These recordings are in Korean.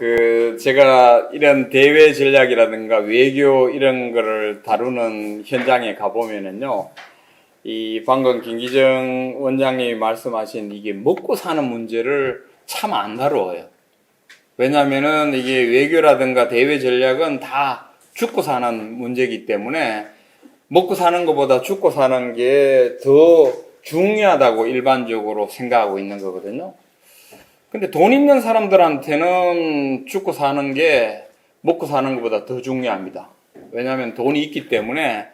그 제가 이런 대외 전략이라든가 외교 이런 거를 다루는 현장에 가보면은요. 이 방금 김기정 원장님이 말씀하신 이게 먹고 사는 문제를 참 안 다루어요. 왜냐면은 이게 외교라든가 대외 전략은 다 죽고 사는 문제이기 때문에 먹고 사는 것보다 죽고 사는 게 더 중요하다고 일반적으로 생각하고 있는 거거든요. 근데 돈 있는 사람들한테는 죽고 사는 게 먹고 사는 것보다 더 중요합니다. 왜냐하면 돈이 있기 때문에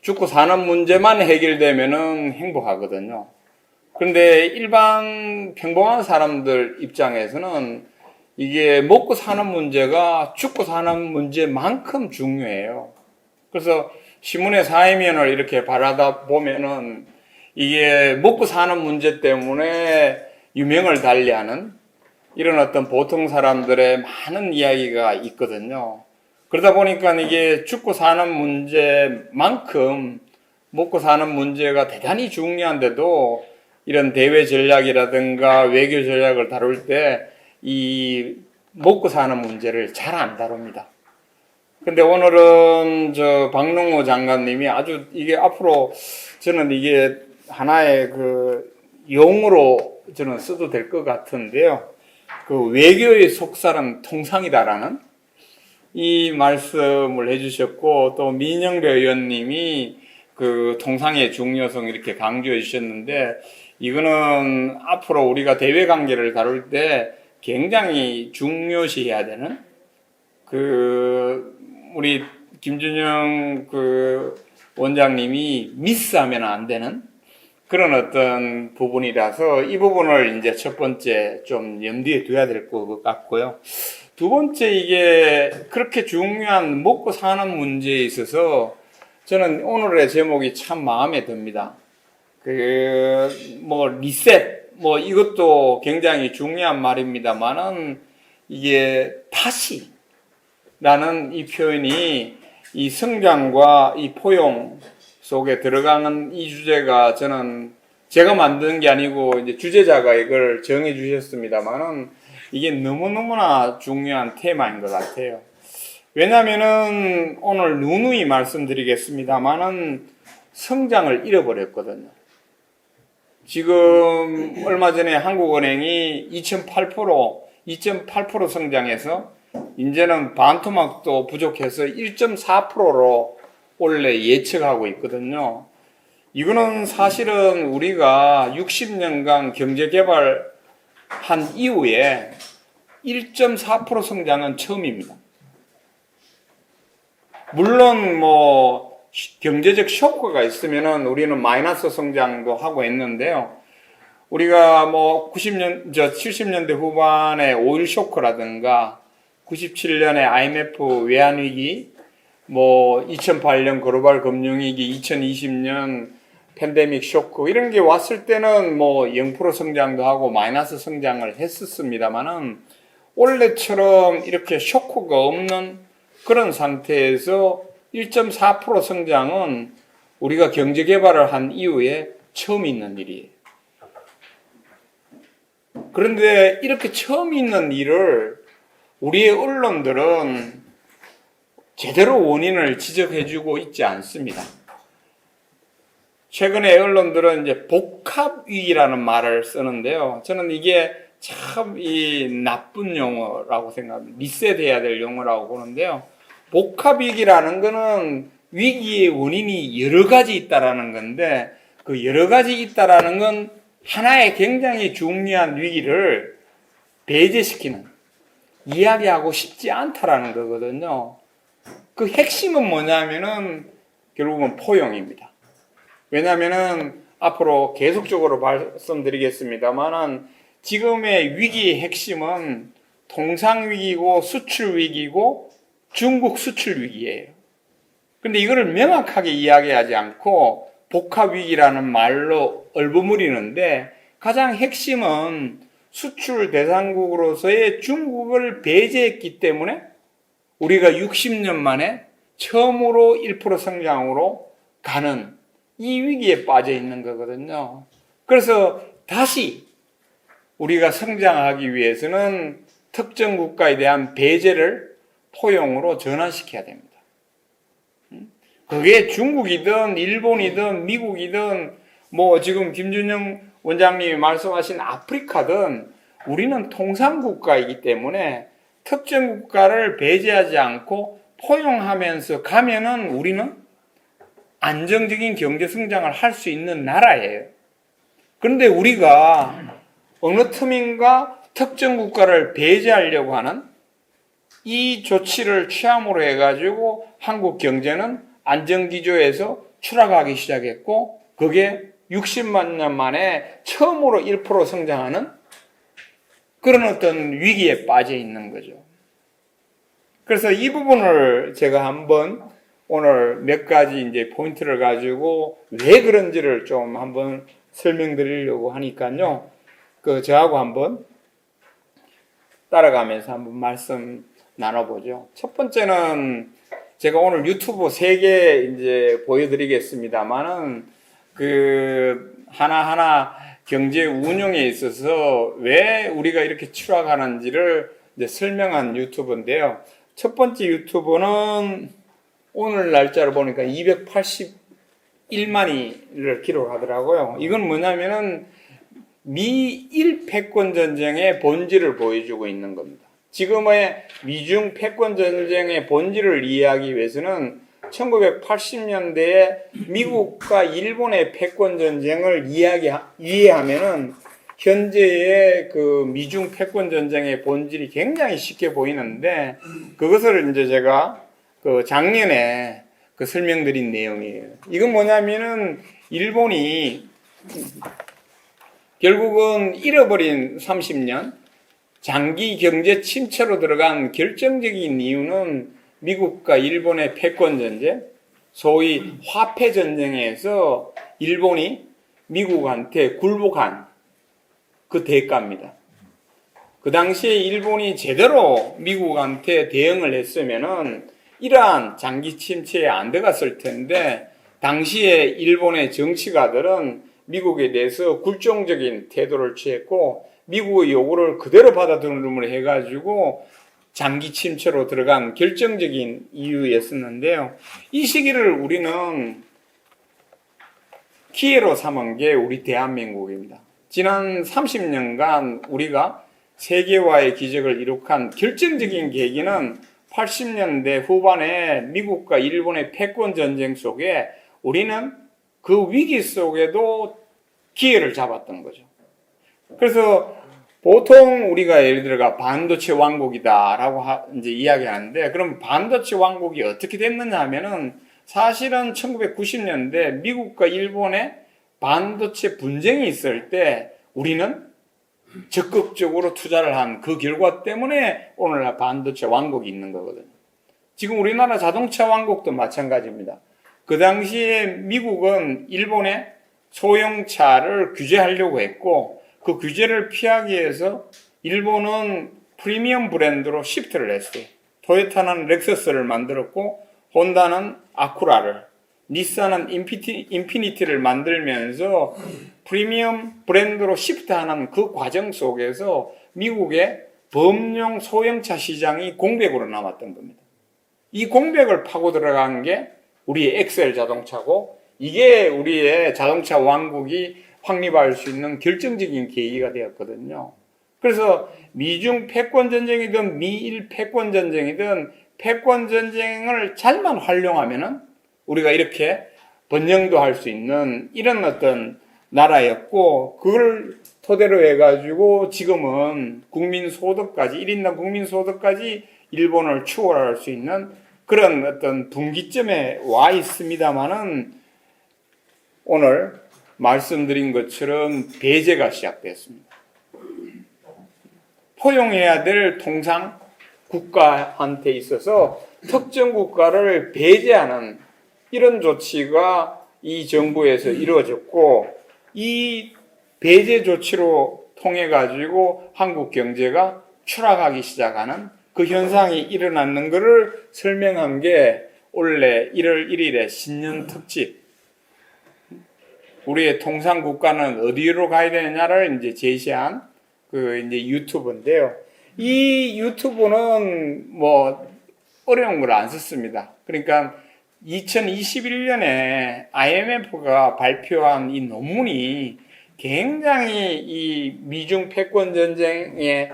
죽고 사는 문제만 해결되면은 행복하거든요. 그런데 일반 평범한 사람들 입장에서는 이게 먹고 사는 문제가 죽고 사는 문제만큼 중요해요. 그래서 신문의 사회면을 이렇게 바라다 보면은 이게 먹고 사는 문제 때문에 유명을 달리하는 이런 어떤 보통 사람들의 많은 이야기가 있거든요. 그러다 보니까 이게 죽고 사는 문제만큼 먹고 사는 문제가 대단히 중요한데도 이런 대외 전략이라든가 외교 전략을 다룰 때 이 먹고 사는 문제를 잘 안 다룹니다. 근데 오늘은 저 박능호 장관님이 아주 이게 앞으로 저는 이게 하나의 그 용어로 저는 써도 될 것 같은데요. 그 외교의 속사람 통상이다라는 이 말씀을 해주셨고 또 민영배 의원님이 그 통상의 중요성 이렇게 강조해 주셨는데 이거는 앞으로 우리가 대외 관계를 다룰 때 굉장히 중요시해야 되는 그 우리 김준영 그 원장님이 미스하면 안 되는 그런 어떤 부분이라서 이 부분을 이제 첫 번째 좀 염두에 둬야 될 것 같고요. 두 번째 이게 그렇게 중요한 먹고 사는 문제에 있어서 저는 오늘의 제목이 참 마음에 듭니다. 그 뭐 리셋 뭐 이것도 굉장히 중요한 말입니다만은 이게 다시 라는 이 표현이 이 성장과 이 포용 속에 들어가는 이 주제가 저는 제가 만든 게 아니고 이제 주제자가 이걸 정해 주셨습니다만은 이게 너무너무나 중요한 테마인 것 같아요. 왜냐면은 오늘 누누이 말씀드리겠습니다만은 성장을 잃어버렸거든요. 지금 얼마 전에 한국은행이 2.8% 2.8% 성장해서 이제는 반토막도 부족해서 1.4%로 원래 예측하고 있거든요. 이거는 사실은 우리가 60년간 경제 개발한 이후에 1.4% 성장은 처음입니다. 물론 뭐 경제적 쇼크가 있으면은 우리는 마이너스 성장도 하고 있는데요. 우리가 뭐 90년, 저 70년대 후반에 오일 쇼크라든가 97년에 IMF 외환 위기, 뭐 2008년 글로벌 금융위기, 2020년 팬데믹 쇼크 이런 게 왔을 때는 뭐 0% 성장도 하고 마이너스 성장을 했었습니다만은 원래처럼 이렇게 쇼크가 없는 그런 상태에서 1.4% 성장은 우리가 경제 개발을 한 이후에 처음 있는 일이에요. 그런데 이렇게 처음 있는 일을 우리의 언론들은 제대로 원인을 지적해주고 있지 않습니다. 최근에 언론들은 이제 복합 위기라는 말을 쓰는데요. 저는 이게 참 이 나쁜 용어라고 생각합니다. 리셋해야 될 용어라고 보는데요. 복합 위기라는 거는 위기의 원인이 여러 가지 있다라는 건데 그 여러 가지 있다라는 건 하나의 굉장히 중요한 위기를 배제시키는 이야기하고 싶지 않다라는 거거든요. 그 핵심은 뭐냐면은 결국은 포용입니다. 왜냐면은 앞으로 계속적으로 말씀드리겠습니다만은 지금의 위기의 핵심은 통상 위기고 수출 위기고 중국 수출 위기예요. 근데 이거를 명확하게 이야기하지 않고 복합 위기라는 말로 얼버무리는데 가장 핵심은 수출 대상국으로서의 중국을 배제했기 때문에 우리가 60년 만에 처음으로 1% 성장으로 가는 이 위기에 빠져 있는 거거든요. 그래서 다시 우리가 성장하기 위해서는 특정 국가에 대한 배제를 포용으로 전환시켜야 됩니다. 음? 그게 중국이든 일본이든 미국이든 뭐 지금 김준영 원장님이 말씀하신 아프리카든 우리는 통상 국가이기 때문에 특정 국가를 배제하지 않고 포용하면서 가면은 우리는 안정적인 경제 성장을 할 수 있는 나라예요. 그런데 우리가 어느 틈인가 특정 국가를 배제하려고 하는 이 조치를 취함으로 해가지고 한국 경제는 안정기조에서 추락하기 시작했고 그게 60만 년 만에 처음으로 1% 성장하는 그런 어떤 위기에 빠져 있는 거죠. 그래서 이 부분을 제가 한번 오늘 몇 가지 이제 포인트를 가지고 왜 그런지를 좀 한번 설명드리려고 하니까요. 그 저하고 한번 따라가면서 한번 말씀 나눠보죠. 첫 번째는 제가 오늘 유튜브 세 개 이제 보여드리겠습니다만은 그 하나하나 경제 운영에 있어서 왜 우리가 이렇게 추락하는지를 설명한 유튜브인데요. 첫 번째 유튜브는 오늘 날짜를 보니까 281만이를 기록하더라고요. 이건 뭐냐면은 미일 패권 전쟁의 본질을 보여주고 있는 겁니다. 지금의 미중 패권 전쟁의 본질을 이해하기 위해서는 1980년대에 미국과 일본의 패권 전쟁을 이해하기, 이해하면은 현재의 그 미중 패권 전쟁의 본질이 굉장히 쉽게 보이는데 그것을 이제 제가 그 작년에 그 설명드린 내용이에요. 이건 뭐냐면은 일본이 결국은 잃어버린 30년 장기 경제 침체로 들어간 결정적인 이유는 미국과 일본의 패권 전쟁, 소위 화폐 전쟁에서 일본이 미국한테 굴복한 그 대가입니다. 그 당시에 일본이 제대로 미국한테 대응을 했으면은 이러한 장기 침체에 안 들어갔을 텐데 당시에 일본의 정치가들은 미국에 대해서 굴종적인 태도를 취했고 미국의 요구를 그대로 받아들임을 해가지고 장기 침체로 들어간 결정적인 이유였었는데요. 이 시기를 우리는 기회로 삼은 게 우리 대한민국입니다. 지난 30년간 우리가 세계화의 기적을 이룩한 결정적인 계기는 80년대 후반에 미국과 일본의 패권 전쟁 속에 우리는 그 위기 속에도 기회를 잡았던 거죠. 그래서 보통 우리가 예를 들어가 반도체 왕국이다라고 하, 이제 이야기하는데 그럼 반도체 왕국이 어떻게 됐느냐 하면은 사실은 1990년대 미국과 일본의 반도체 분쟁이 있을 때 우리는 적극적으로 투자를 한 그 결과 때문에 오늘날 반도체 왕국이 있는 거거든요. 지금 우리나라 자동차 왕국도 마찬가지입니다. 그 당시에 미국은 일본의 소형차를 규제하려고 했고 그 규제를 피하기 위해서 일본은 프리미엄 브랜드로 시프트를 했어요. 토요타는 렉서스를 만들었고 혼다는 아쿠라를 닛산은 인피티, 인피니티를 만들면서 프리미엄 브랜드로 시프트하는 그 과정 속에서 미국의 범용 소형차 시장이 공백으로 남았던 겁니다. 이 공백을 파고 들어간 게 우리의 엑셀 자동차고 이게 우리의 자동차 왕국이 확립할 수 있는 결정적인 계기가 되었거든요. 그래서 미중 패권 전쟁이든 미일 패권 전쟁이든 패권 전쟁을 잘만 활용하면은 우리가 이렇게 번영도 할 수 있는 이런 어떤 나라였고 그걸 토대로 해가지고 지금은 국민 소득까지 1인당 국민 소득까지 일본을 추월할 수 있는 그런 어떤 분기점에 와 있습니다만은 오늘 말씀드린 것처럼 배제가 시작됐습니다. 포용해야 될 통상 국가한테 있어서 특정 국가를 배제하는 이런 조치가 이 정부에서 이루어졌고 이 배제 조치로 통해 가지고 한국 경제가 추락하기 시작하는 그 현상이 일어났는 것을 설명한 게 원래 1월 1일에 신년 특집 우리의 통상 국가는 어디로 가야 되느냐를 이제 제시한 그 이제 유튜브인데요. 이 유튜브는 뭐 어려운 걸 안 썼습니다. 그러니까 2021년에 IMF가 발표한 이 논문이 굉장히 이 미중 패권 전쟁의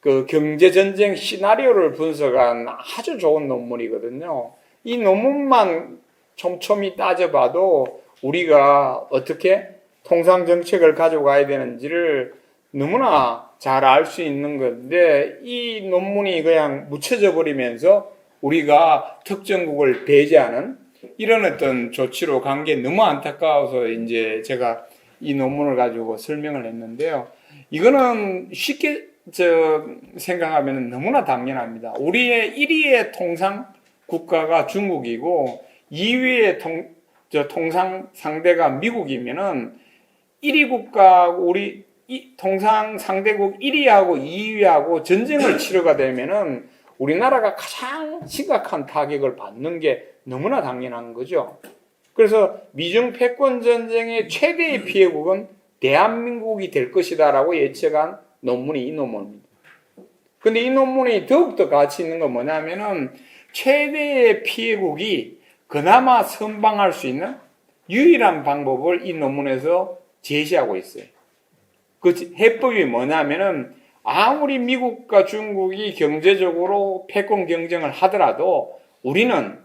그 경제 전쟁 시나리오를 분석한 아주 좋은 논문이거든요. 이 논문만 촘촘히 따져봐도 우리가 어떻게 통상 정책을 가져가야 되는지를 너무나 잘 알 수 있는 건데 이 논문이 그냥 묻혀져 버리면서 우리가 특정국을 배제하는 이런 어떤 조치로 간 게 너무 안타까워서 이제 제가 이 논문을 가지고 설명을 했는데요. 이거는 쉽게 저 생각하면 너무나 당연합니다. 우리의 1위의 통상 국가가 중국이고 2위의 통, 저 통상 상대가 미국이면은 1위 국가 우리 이 통상 상대국 1위하고 2위하고 전쟁을 치러가 되면은 우리나라가 가장 심각한 타격을 받는 게 너무나 당연한 거죠. 그래서 미중 패권 전쟁의 최대의 피해국은 대한민국이 될 것이다라고 예측한 논문이 이 논문입니다. 근데 이 논문이 더욱더 가치 있는 건 뭐냐면은 최대의 피해국이 그나마 선방할 수 있는 유일한 방법을 이 논문에서 제시하고 있어요. 그 해법이 뭐냐면은 아무리 미국과 중국이 경제적으로 패권 경쟁을 하더라도 우리는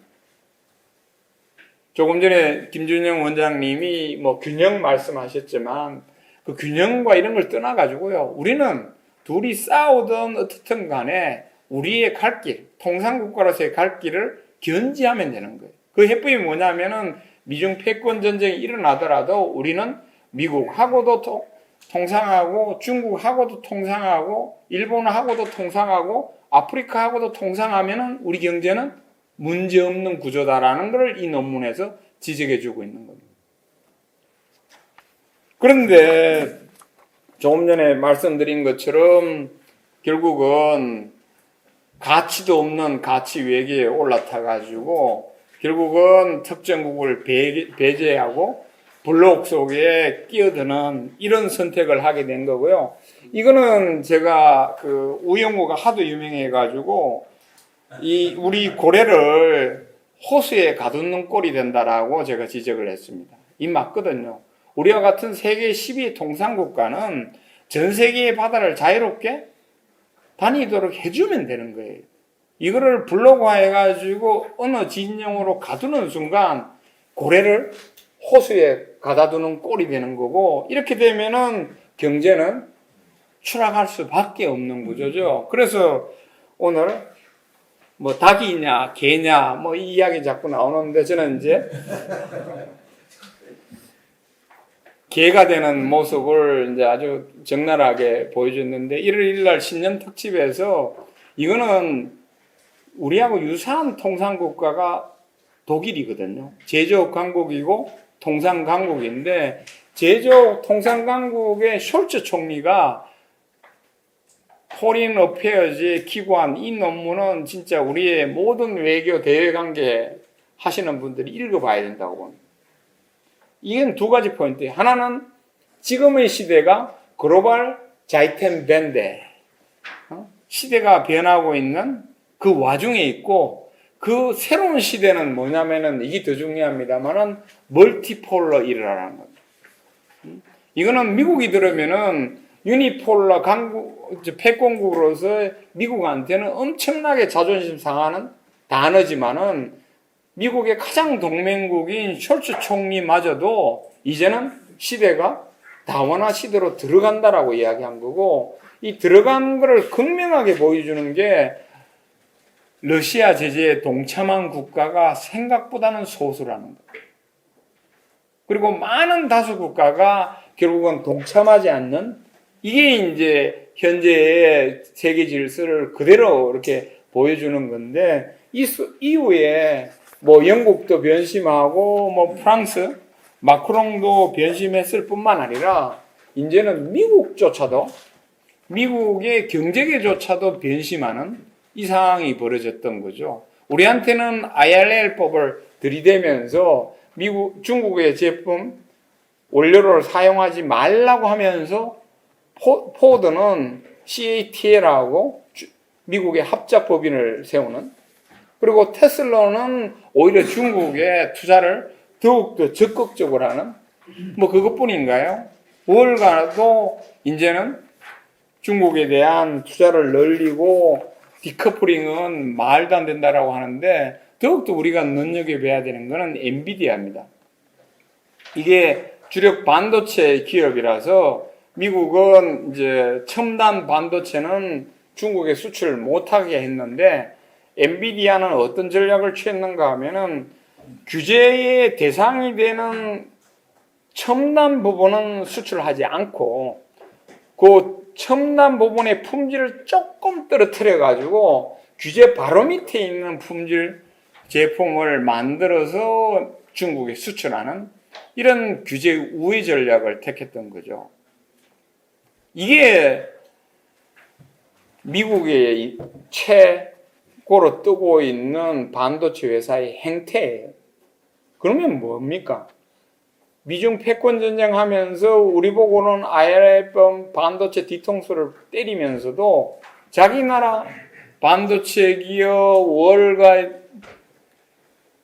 조금 전에 김준영 원장님이 뭐 균형 말씀하셨지만 그 균형과 이런 걸 떠나가지고요. 우리는 둘이 싸우든 어떻든 간에 우리의 갈 길, 통상국가로서의 갈 길을 견지하면 되는 거예요. 그 해법이 뭐냐면은 미중 패권 전쟁이 일어나더라도 우리는 미국하고도 통, 통상하고 중국하고도 통상하고 일본하고도 통상하고 아프리카하고도 통상하면은 우리 경제는 문제 없는 구조다라는 것을 이 논문에서 지적해 주고 있는 겁니다. 그런데 조금 전에 말씀드린 것처럼 결국은 가치도 없는 가치 외계에 올라타 가지고 결국은 특정국을 배제하고 블록 속에 끼어드는 이런 선택을 하게 된 거고요. 이거는 제가 그 우영우가 하도 유명해 가지고 이 우리 고래를 호수에 가두는 꼴이 된다라고 제가 지적을 했습니다. 이 맞거든요. 우리와 같은 세계 10위 통상국가는 전 세계의 바다를 자유롭게 다니도록 해주면 되는 거예요. 이거를 블록화해가지고 어느 진영으로 가두는 순간 고래를 호수에 가다 두는 꼴이 되는 거고 이렇게 되면은 경제는 추락할 수밖에 없는 구조죠. 그래서 오늘 뭐 닭이냐 개냐 뭐 이 이야기 자꾸 나오는데 저는 이제 개가 되는 모습을 이제 아주 적나라하게 보여줬는데 1월 1일 날 신년 특집에서 이거는 우리하고 유사한 통상 국가가 독일이거든요. 제조업 강국이고 통상 강국인데 제조업 통상 강국의 숄츠 총리가 포린 어페어즈에 기고한 이 논문은 진짜 우리의 모든 외교 대외 관계 하시는 분들이 읽어봐야 된다고 봅니다. 이건 두 가지 포인트. 하나는 지금의 시대가 글로벌 자이템 밴드 어? 시대가 변하고 있는 그 와중에 있고 그 새로운 시대는 뭐냐면은 이게 더 중요합니다만은 멀티폴러 일이라는 겁니다. 음? 이거는 미국이 들으면은 유니폴러 강국 패권국으로서 미국한테는 엄청나게 자존심 상하는 단어지만은 미국의 가장 동맹국인 숄츠 총리마저도 이제는 시대가 다원화 시대로 들어간다라고 이야기한 거고 이 들어간 거를 극명하게 보여주는 게 러시아 제재에 동참한 국가가 생각보다는 소수라는 거. 그리고 많은 다수 국가가 결국은 동참하지 않는 이게 이제 현재의 세계 질서를 그대로 이렇게 보여주는 건데 이 이후에 뭐 영국도 변심하고 뭐 프랑스 마크롱도 변심했을 뿐만 아니라 이제는 미국조차도 미국의 경제계조차도 변심하는 이 상황이 벌어졌던 거죠. 우리한테는 IRL법을 들이대면서 미국 중국의 제품 원료를 사용하지 말라고 하면서 포, 포드는 CATL하고 미국의 합작법인을 세우는 그리고 테슬라는 오히려 중국에 투자를 더욱더 적극적으로 하는 뭐 그것뿐인가요? 월 가도 이제는 중국에 대한 투자를 늘리고 디커플링은 말도 안 된다라고 하는데 더욱더 우리가 눈여겨봐야 되는 것은 엔비디아입니다. 이게 주력 반도체 기업이라서 미국은 이제 첨단 반도체는 중국에 수출 못하게 했는데 엔비디아는 어떤 전략을 취했는가 하면은 규제의 대상이 되는 첨단 부분은 수출하지 않고 그 첨단 부분의 품질을 조금 떨어뜨려 가지고 규제 바로 밑에 있는 품질 제품을 만들어서 중국에 수출하는 이런 규제 우회 전략을 택했던 거죠. 이게 미국의 최고로 뜨고 있는 반도체 회사의 행태예요. 그러면 뭡니까? 미중 패권 전쟁 하면서 우리 보고는 IRF 반도체 뒤통수를 때리면서도 자기 나라 반도체 기업 월가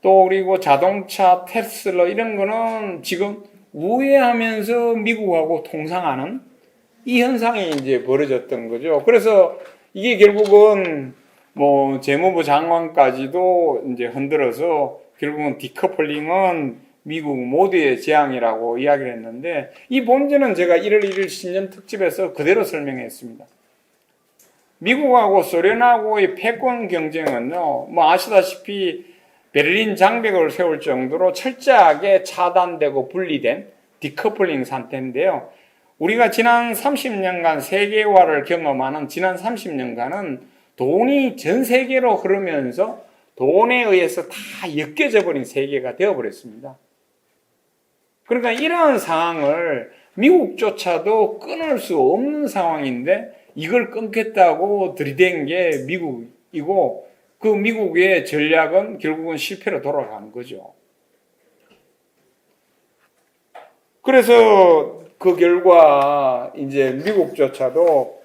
또 그리고 자동차 테슬라 이런 거는 지금 우회하면서 미국하고 통상하는 이 현상이 이제 벌어졌던 거죠. 그래서 이게 결국은 뭐 재무부 장관까지도 이제 흔들어서 결국은 디커플링은 미국 모두의 재앙이라고 이야기를 했는데 이 본질은 제가 1월 1일 신년 특집에서 그대로 설명했습니다. 미국하고 소련하고의 패권 경쟁은요, 뭐 아시다시피 베를린 장벽을 세울 정도로 철저하게 차단되고 분리된 디커플링 상태인데요. 우리가 지난 30년간 세계화를 경험하는 지난 30년간은 돈이 전 세계로 흐르면서 돈에 의해서 다 엮여져 버린 세계가 되어버렸습니다. 그러니까 이러한 상황을 미국조차도 끊을 수 없는 상황인데 이걸 끊겠다고 들이댄 게 미국이고 그 미국의 전략은 결국은 실패로 돌아간 거죠. 그래서 그 결과 이제 미국조차도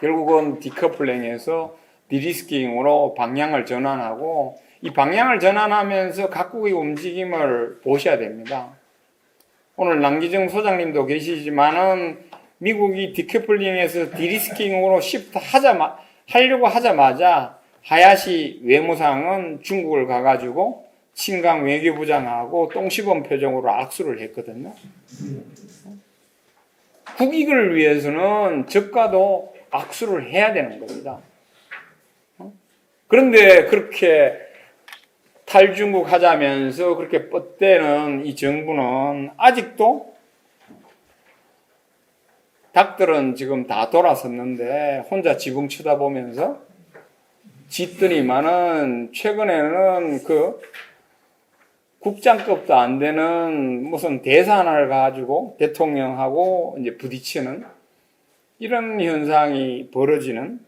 결국은 디커플링에서 디리스킹으로 방향을 전환하고 이 방향을 전환하면서 각국의 움직임을 보셔야 됩니다. 오늘 남기정 소장님도 계시지만은 미국이 디커플링에서 디리스킹으로 시프트 하자마 하려고 하자마자 하야시 외무상은 중국을 가가지고 친강 외교부장하고 똥시범 표정으로 악수를 했거든요. 국익을 위해서는 적과도 악수를 해야 되는 겁니다. 그런데 그렇게 탈중국 하자면서 그렇게 뻗대는 이 정부는 아직도 닭들은 지금 다 돌아섰는데 혼자 지붕 쳐다보면서 짓더니만은 최근에는 그 국장급도 안 되는 무슨 대산을 가지고 대통령하고 이제 부딪히는 이런 현상이 벌어지는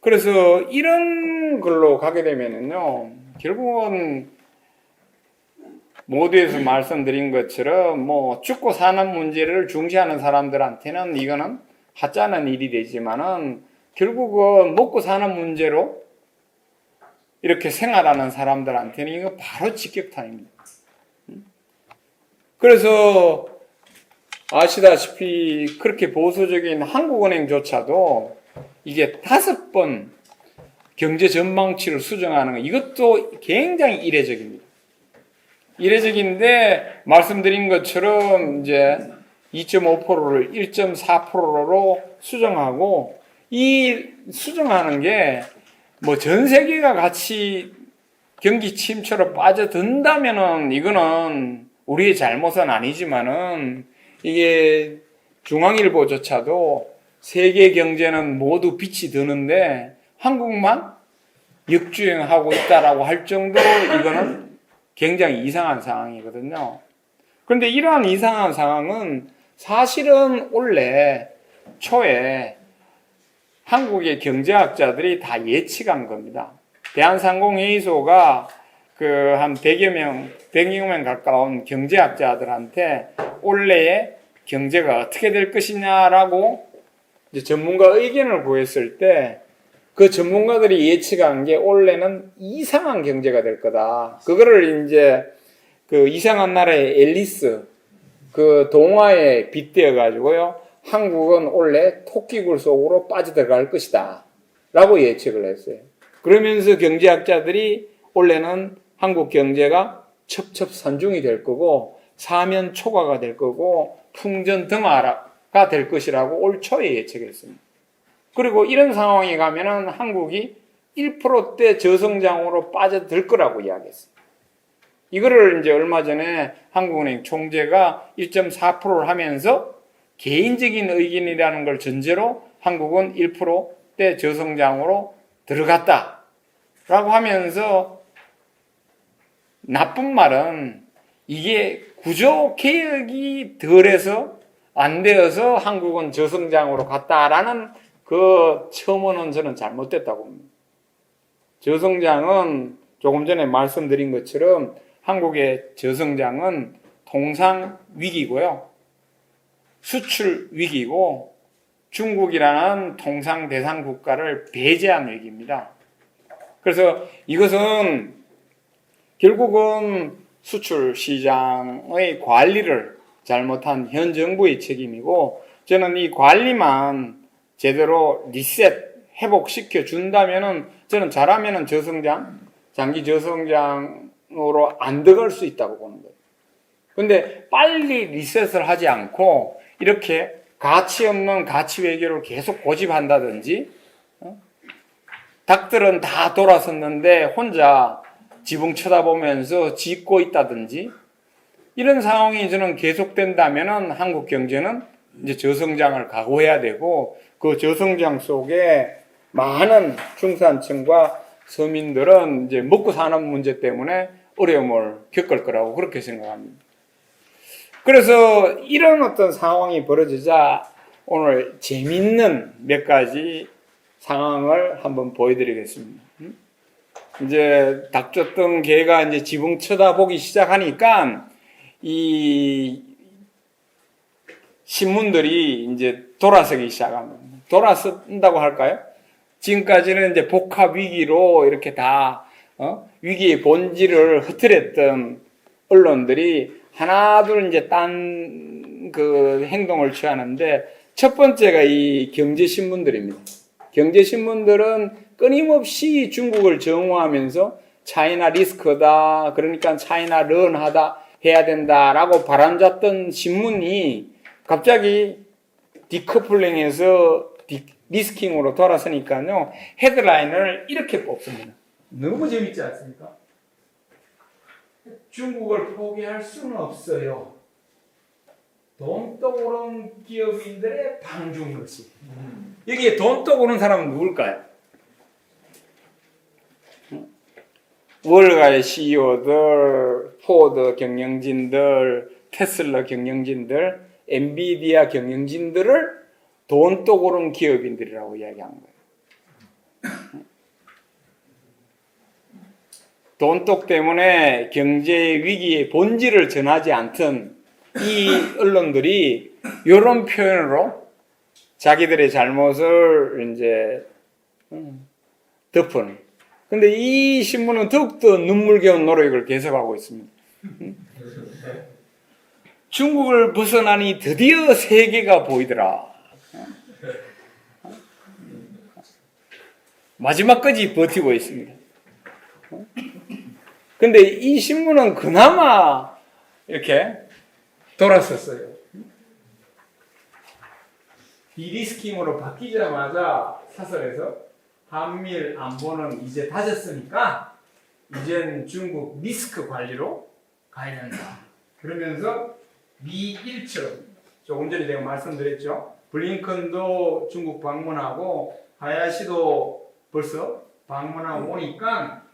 그래서 이런 걸로 가게 되면은요 결국은 모두에서 말씀드린 것처럼 뭐 죽고 사는 문제를 중시하는 사람들한테는 이거는 하찮은 일이 되지만은 결국은 먹고 사는 문제로 이렇게 생활하는 사람들한테는 이거 바로 직격탄입니다. 그래서 아시다시피 그렇게 보수적인 한국은행조차도 이게 다섯 번 경제 전망치를 수정하는 거 이것도 굉장히 이례적입니다. 이례적인데 말씀드린 것처럼 이제 2.5%를 1.4%로 수정하고 이 수정하는 게 뭐 전 세계가 같이 경기 침체로 빠져든다면은 이거는 우리의 잘못은 아니지만은 이게 중앙일보조차도 세계 경제는 모두 빛이 드는데 한국만 역주행하고 있다라고 할 정도로 이거는 굉장히 이상한 상황이거든요. 그런데 이러한 이상한 상황은 사실은 원래 초에 한국의 경제학자들이 다 예측한 겁니다. 대한상공회의소가 그 한 100여 명, 100여 명 가까운 경제학자들한테 올해의 경제가 어떻게 될 것이냐라고 이제 전문가 의견을 구했을 때 그 전문가들이 예측한 게 올해는 이상한 경제가 될 거다. 그거를 이제 그 이상한 나라의 앨리스 그 동화에 빗대어 가지고요. 한국은 올해 토끼굴 속으로 빠져들어갈 것이다. 라고 예측을 했어요. 그러면서 경제학자들이 올해는 한국 경제가 첩첩산중이 될 거고 사면 초과가 될 거고 풍전등화가 될 것이라고 올 초에 예측했습니다. 그리고 이런 상황이 가면은 한국이 1%대 저성장으로 빠져들 거라고 이야기했습니다. 이거를 이제 얼마 전에 한국은행 총재가 1.4%를 하면서 개인적인 의견이라는 걸 전제로 한국은 1%대 저성장으로 들어갔다. 라고 하면서 나쁜 말은 이게 구조 개혁이 덜해서 안 되어서 한국은 저성장으로 갔다라는 그 첨언은 저는 잘못됐다고 봅니다. 저성장은 조금 전에 말씀드린 것처럼 한국의 저성장은 통상 위기고요. 수출 위기고 중국이라는 통상 대상 국가를 배제한 위기입니다. 그래서 이것은 결국은 수출 시장의 관리를 잘못한 현 정부의 책임이고 저는 이 관리만 제대로 리셋 회복시켜 준다면은 저는 잘하면은 저성장 장기 저성장으로 안 들어갈 수 있다고 보는 거예요. 근데 빨리 리셋을 하지 않고 이렇게 가치 없는 가치 외교를 계속 고집한다든지 어? 닭들은 다 돌아섰는데 혼자 지붕 쳐다보면서 짓고 있다든지 이런 상황이 저는 계속된다면은 한국 경제는 이제 저성장을 각오해야 되고 그 저성장 속에 많은 중산층과 서민들은 이제 먹고 사는 문제 때문에 어려움을 겪을 거라고 그렇게 생각합니다. 그래서 이런 어떤 상황이 벌어지자 오늘 재밌는 몇 가지 상황을 한번 보여드리겠습니다. 음? 이제 닥쳤던 개가 이제 지붕 쳐다보기 시작하니까 이 신문들이 이제 돌아서기 시작합니다. 돌아선다고 할까요? 지금까지는 이제 복합 위기로 이렇게 다 어? 위기의 본질을 흐트렸던 언론들이 하나둘 이제 딴 그 행동을 취하는데 첫 번째가 이 경제 신문들입니다. 경제 신문들은 끊임없이 중국을 정오하면서 차이나 리스크다 그러니까 차이나 런하다 해야 된다라고 바람잡던 신문이 갑자기 디커플링에서 디, 리스킹으로 돌아서니까요 헤드라인을 이렇게 뽑습니다. 너무 재밌지 않습니까? 중국을 포기할 수는 없어요. 돈독 오른 기업인들의 방중거시. 여기에 돈독 오른 사람은 누굴까요? 월가의 CEO들, 포드 경영진들, 테슬라 경영진들, 엔비디아 경영진들을 돈독 오른 기업인들이라고 이야기한 거예요. 돈독 때문에 경제 위기의 본질을 전하지 않던 이 언론들이 이런 표현으로 자기들의 잘못을 이제 음, 덮은. 근데 이 신문은 더욱더 눈물겨운 노력을 계속하고 있습니다. 음. 중국을 벗어나니 드디어 세계가 보이더라. 마지막까지 버티고 있습니다. 근데 이 신문은 그나마 이렇게 돌았었어요. 디리스킹으로 바뀌자마자 사설에서 한밀 안보는 이제 다졌으니까 이젠 중국 리스크 관리로 가야 된다. 그러면서 미 1처럼 조금 전에 제가 말씀드렸죠. 블링컨도 중국 방문하고 하야시도 벌써 방문하고 오니까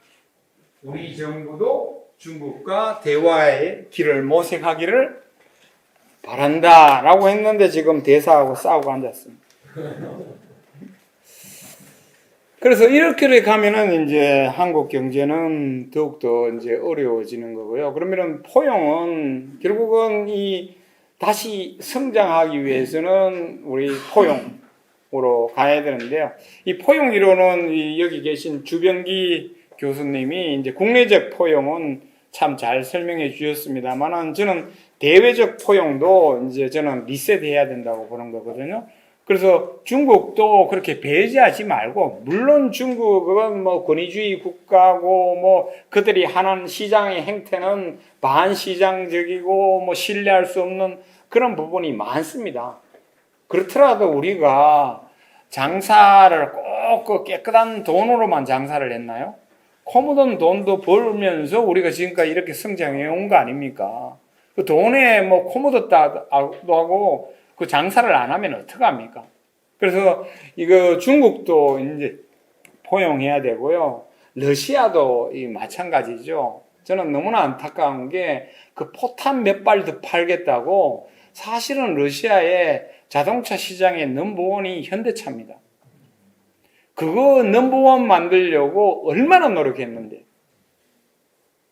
우리 정부도 중국과 대화의 길을 모색하기를 바란다라고 했는데 지금 대사하고 싸우고 앉았습니다. 그래서 이렇게 가면은 이제 한국 경제는 더욱더 이제 어려워지는 거고요. 그러면은 포용은 결국은 이 다시 성장하기 위해서는 우리 포용, 포용으로 가야 되는데요. 이 포용 이론은 이 여기 계신 주병기 교수님이 이제 국내적 포용은 참 잘 설명해 주셨습니다만은 저는 대외적 포용도 이제 저는 리셋해야 된다고 보는 거거든요. 그래서 중국도 그렇게 배제하지 말고 물론 중국은 뭐 권위주의 국가고 뭐 그들이 하는 시장의 행태는 반시장적이고 뭐 신뢰할 수 없는 그런 부분이 많습니다. 그렇더라도 우리가 장사를 꼭 그 깨끗한 돈으로만 장사를 했나요? 코 묻은 돈도 벌면서 우리가 지금까지 이렇게 성장해 온 거 아닙니까? 그 돈에 뭐 코 묻었다도 하고 그 장사를 안 하면 어떡합니까? 그래서 이거 중국도 이제 포용해야 되고요. 러시아도 이 마찬가지죠. 저는 너무나 안타까운 게 그 포탄 몇 발 더 팔겠다고 사실은 러시아의 자동차 시장의 넘버원이 현대차입니다. 그거 넘버원 만들려고 얼마나 노력했는데.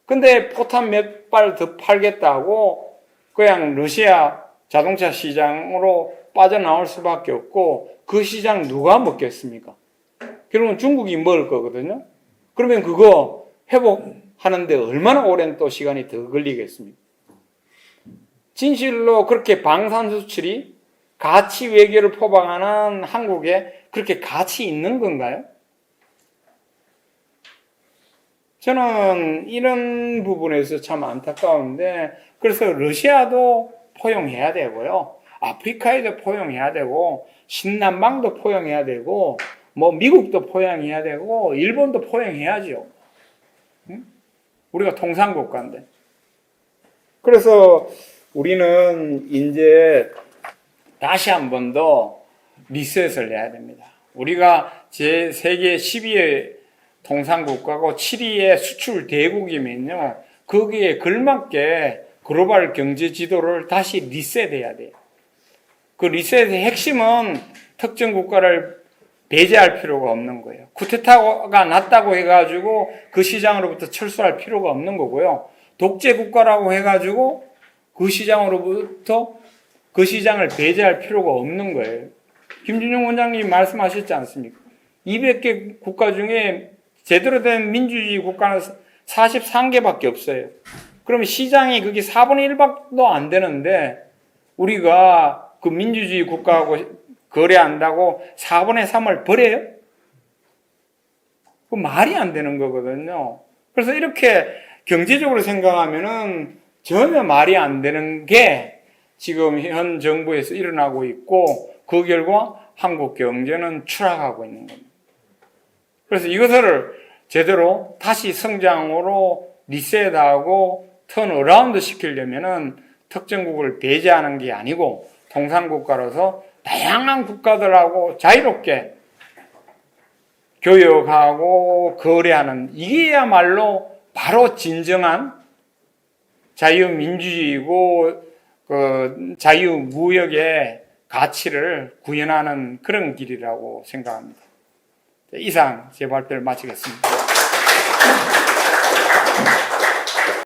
근데 포탄 몇 발 더 팔겠다고 그냥 러시아 자동차 시장으로 빠져나올 수밖에 없고 그 시장 누가 먹겠습니까? 결국은 중국이 먹을 거거든요. 그러면 그거 회복하는데 얼마나 오랜 또 시간이 더 걸리겠습니까? 진실로 그렇게 방산 수출이 가치 외교를 포방하는 한국에 그렇게 가치 있는 건가요? 저는 이런 부분에서 참 안타까운데 그래서 러시아도 포용해야 되고요. 아프리카에도 포용해야 되고 신남방도 포용해야 되고 뭐 미국도 포용해야 되고 일본도 포용해야죠. 응? 우리가 통상 국가인데. 그래서 우리는 이제 다시 한 번 더 리셋을 해야 됩니다. 우리가 제 세계 10위의 통상 국가고 7위의 수출 대국이면요. 거기에 걸맞게 글로벌 경제 지도를 다시 리셋해야 돼요. 그 리셋의 핵심은 특정 국가를 배제할 필요가 없는 거예요. 쿠데타가 났다고 해가지고 그 시장으로부터 철수할 필요가 없는 거고요. 독재 국가라고 해가지고 그 시장으로부터 그 시장을 배제할 필요가 없는 거예요. 김준영 원장님 말씀하셨지 않습니까? 200개 국가 중에 제대로 된 민주주의 국가는 43개밖에 없어요. 그러면 시장이 그게 4분의 1밖도 안 되는데 우리가 그 민주주의 국가하고 거래한다고 4분의 3을 버려요? 그 말이 안 되는 거거든요. 그래서 이렇게 경제적으로 생각하면은 전혀 말이 안 되는 게 지금 현 정부에서 일어나고 있고 그 결과 한국 경제는 추락하고 있는 겁니다. 그래서 이것을 제대로 다시 성장으로 리셋하고 턴 어라운드 시키려면은 특정 국을 배제하는 게 아니고 통상국가로서 다양한 국가들하고 자유롭게 교역하고 거래하는 이게야말로 바로 진정한 자유민주주의고 그 자유무역의 가치를 구현하는 그런 길이라고 생각합니다. 이상 제 발표를 마치겠습니다.